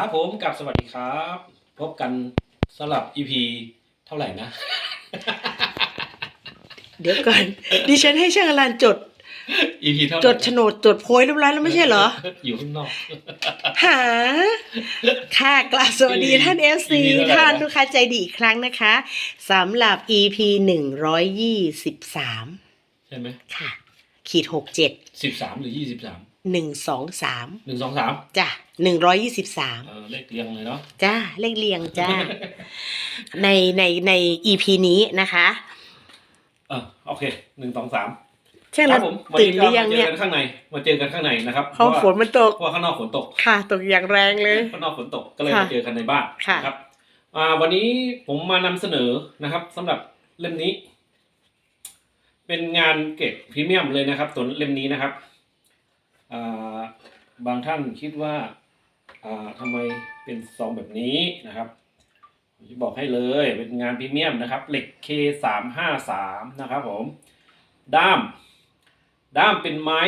ครับผมกับสวัสดีครับ พบกันสำหรับ EP เท่าไหร่นะ เดี๋ยวก่อน ดิฉันให้ช่างอลันจด EP เท่าไหร่จดโฉนดจดโพยเรียบร้อยแล้วไม่ใช่เหรอ อยู่ข้างนอก หา ค่ะกราบสวัสดีท่าน FC EP เท่าไหร่นะท่านลูกค้าใจดีอีกครั้งนะคะสำหรับ EP หนึ่งร้อยยี่สิบสามใช่ไหมค่ะ ขีดหกเจ็ดสิบสามหรือยี่สิบสาม หนึ่งสองสามหนึ่งสองสามจ้ะหนึ่งร้อยยี่สิบสามเออเลขเรียงเลยเนาะจ้าเลขเรียงจ้าในในใน EP นี้นะคะเออโอเคหนึ่งสองสามช่างคอรัลับนผมวันตื่นนี้หก็รือยังมาเจเนี่อยกันข้างในมาเจอกันข้างในนะครับเพราะว่าฝนมันตกเพราะว่าข้างนอกฝนตกค่ะ ตกอย่างแรงเลยข้างนอกฝนตกก็เลยค่ะมาเจอกันในบ้านค่ะนะครับอ่าวันนี้ผมมานำเสนอนะครับสำหรับเล่มนี้ เป็นงานเก็บพรีเมียมเลยนะครับตัวเล่มนี้นะครับอ่า บางท่านคิดว่าทำไมเป็นซองแบบนี้นะครับผมจะบอกให้เลยเป็นงานพรีเมียมนะครับเหล็ก K สามห้าสามนะครับผมด้าม ด้ามเป็นไม้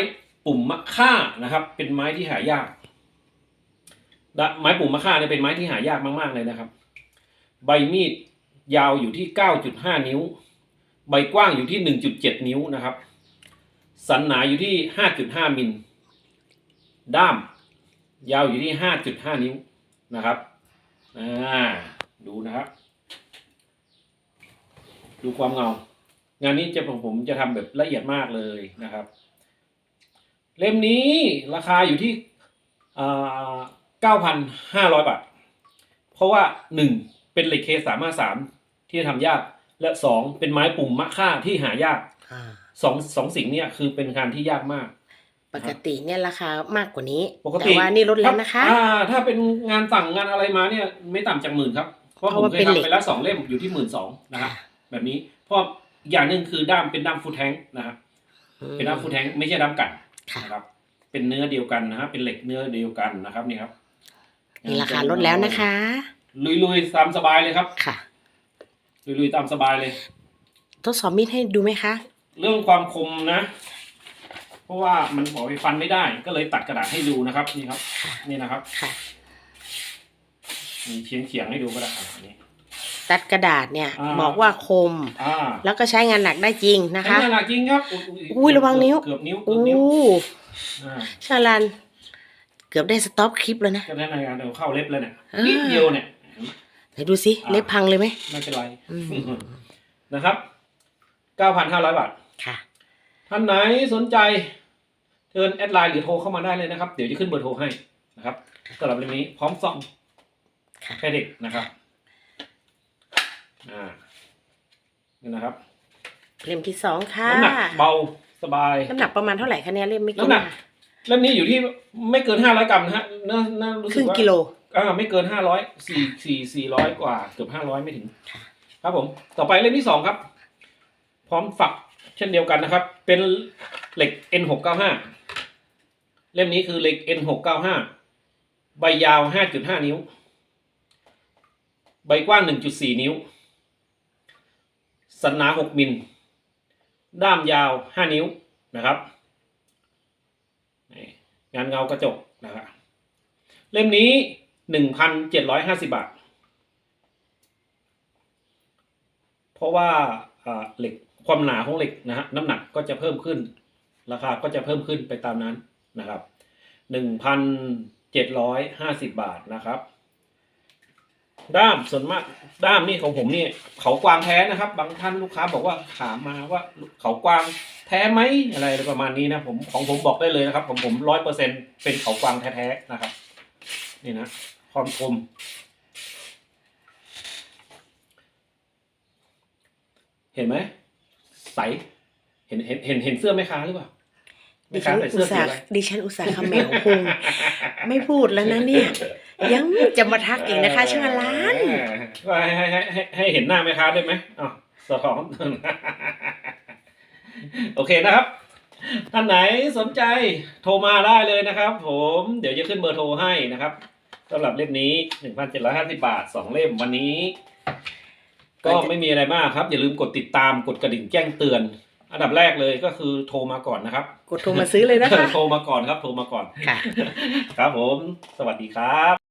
ปุ่มมะค่านะครับ เป็นไม้ที่หายาก ไม้ปุ่มมะค่าเนี่ยเป็นไม้ที่หายากมากๆเลยนะครับ ใบมีดยาวอยู่ที่ 9.5 นิ้ว ใบกว้างอยู่ที่ 1.7 นิ้วนะครับ สันหนาอยู่ที่ 5.5 มิล ด้าม ยาวอยู่ที่5.5นิ้วนะครับ อ่า ดูนะครับ ดูความเงา งานนี้จะของผมจะทำแบบละเอียดมากเลยนะครับ เล่มนี้ราคาอยู่ที่เก้าพันห้าร้อยบาท เพราะว่าหนึ่งเป็นเหล็กเคสามห้าสามที่ทำยาก และสองเป็นไม้ปุ่มมะค่าที่หายากอ่าสองสองสิ่งเนี้คือเป็นงานที่ยากมากป กติเนี่ยราคามากกว่านี้ ปกติแต่ว่านี่ลดแล้วนะคะ อ่า ถ้าเป็นงานสั่งงานอะไรมาเนี่ย ไม่ต่ำจากหมื่นครับ เพราะเพผมราะว่าเคยเป็นเหล็กทำไปแล้วสองเล่มอยู่ที่หมื่นสองนะครับแบบนี้เพราะอีกอย่างหนึ่งคือด้ามเป็นด้ามฟูดแทงนะครับเป็นด้ามฟูดแทงไม่ใช่ด้ามกัดค่ะนะครับ เป็นเนื้อเดียวกันนะฮะเป็นเหล็กเนื้อเดียวกันนะครับนี่ครับมีราคาลดแล้วนะคะ ลุยๆตามสบายเลยครับค่ะ ลุยๆตามสบายเลย ทดสอบมีดให้ดูไหมคะ เรื่องความคมนะ เพราะว่ามันบอกไปฟันไม่ได้ ก็เลยตัดกระดาษให้ดูนะครับ นี่ครับ นี่นะครับค่ะมีเฉียงเฉียงๆให้ดูก็ได้อะอันนี้ ตัดกระดาษเนี่ยอ่า บอกว่าคม อ่าแล้วก็ใช้งานหนักได้จริงนะคะ ใช้งานหนักจริงครับอุ้ยระวังนิ้ว เกือบนิ้วเกืโอ้อบนิ้วอ่าชาลัน เกือบได้สต็อปคลิปแล้วนะ ก็ได้ในงานเดี๋ยวเข้าเล็บแล้วเนี่ยอ่านินิดเดียวเนี่ย ไหนดูสิอ่า เล็บพังเลยไหม ไม่เป็นไรอืมนะครับเก้าพันห้าร้อยบาท ค่ะ ท่านไหนสนใจเชิญแอดไลน์หรือโทรเข้ามาได้เลยนะครับ เดี๋ยวจะขึ้นเบอร์โทรให้นะครับสำหรับเรื่องนี้พร้อมซ่อมค่ะแค่เด็กนะครับอ่านี่นะครับเล่มที่สองค่ะน้ำหนักเบาสบายน้ำหนักประมาณเท่าไหร่คะเนี่ยเล่มไม่กี่น้ำหนักเล่มนี้อยู่ที่ไม่เกินห้าร้อยกรัมนะฮะน่าน่ารู้คสึรึ่กงว่ากิโลอ่าไม่เกินห้าร้อยสี่สี่สี่ร้อยกว่าเกือบห้าร้อยไม่ถึงค่ะครับผม ต่อไปเล่มที่สองครับ พร้อมฝัก เช่นเดียวกันนะครับ เป็นเหล็ก N หกเก้าห้าเล่มนี้คือเหล็ก N หกเก้าห้าใบยาวห้าจุดห้านิ้ว ใบกว้างหนึ่งจุดสี่นิ้ว สันหนาหกมิล ด้ามยาวห้านิ้วนะครับ งานเงากระจกนะครับ เล่มนี้หนึ่งพันเจ็ดร้อยห้าสิบาท เพราะว่าเหล็ก ความหนาของเหล็กนะฮะน้ำหนักก็จะเพิ่มขึ้น ราคาก็จะเพิ่มขึ้นไปตามนั้นนะครับหนึ่งพันเจ็ดร้อยห้าสิบบาทนะครับ ด้ามส่วนมากด้ามนี่ของผมนี่เขากวางแท้นะครับ บางท่านลูกค้าบอกว่าถามมาว่าเขากวางแท้ไหมอะไรประมาณนี้นะผมของผมบอกได้เลยนะครับผมผมร้อยเปอร์เซ็นเป็นเขากวางแท้ๆนะครับ นี่นะความคมเห็นไหม ใส เห็นเห็นเห็นเห็นเสื้อแม่ค้าหรือเปล่าดิแม่ค้าฉันใส่อุเสื้ตอสีส่าอะไรห์ดิฉันอุตส่าห์คำแมวคงไม่พูดแล้วนะเนี่ย ยังจะมาทักอีกนะคะช่างอลันเออให้ให้ให้ให้ให้เห็นหน้าแม่ค้าด้วยไหมอ๋อสะท้อนโอเคนะครับ ท่านไหนสนใจโทรมาได้เลยนะครับ ผมเดี๋ยวจะขึ้นเบอร์โทรให้นะครับสำหรับเล่มนี้1,750บาท2เล่มวันนี้ ก็ไม่มีอะไรมากครับ อย่าลืมกดติดตามกดกระดิ่งแจ้งเตือน อันดับแรกเลยก็คือโทรมาก่อนนะครับ กดโทรมาซื้อเลยนะคะ โทรมาก่อนครับ โทรมาก่อน ค่ะ ครับผม สวัสดีครับ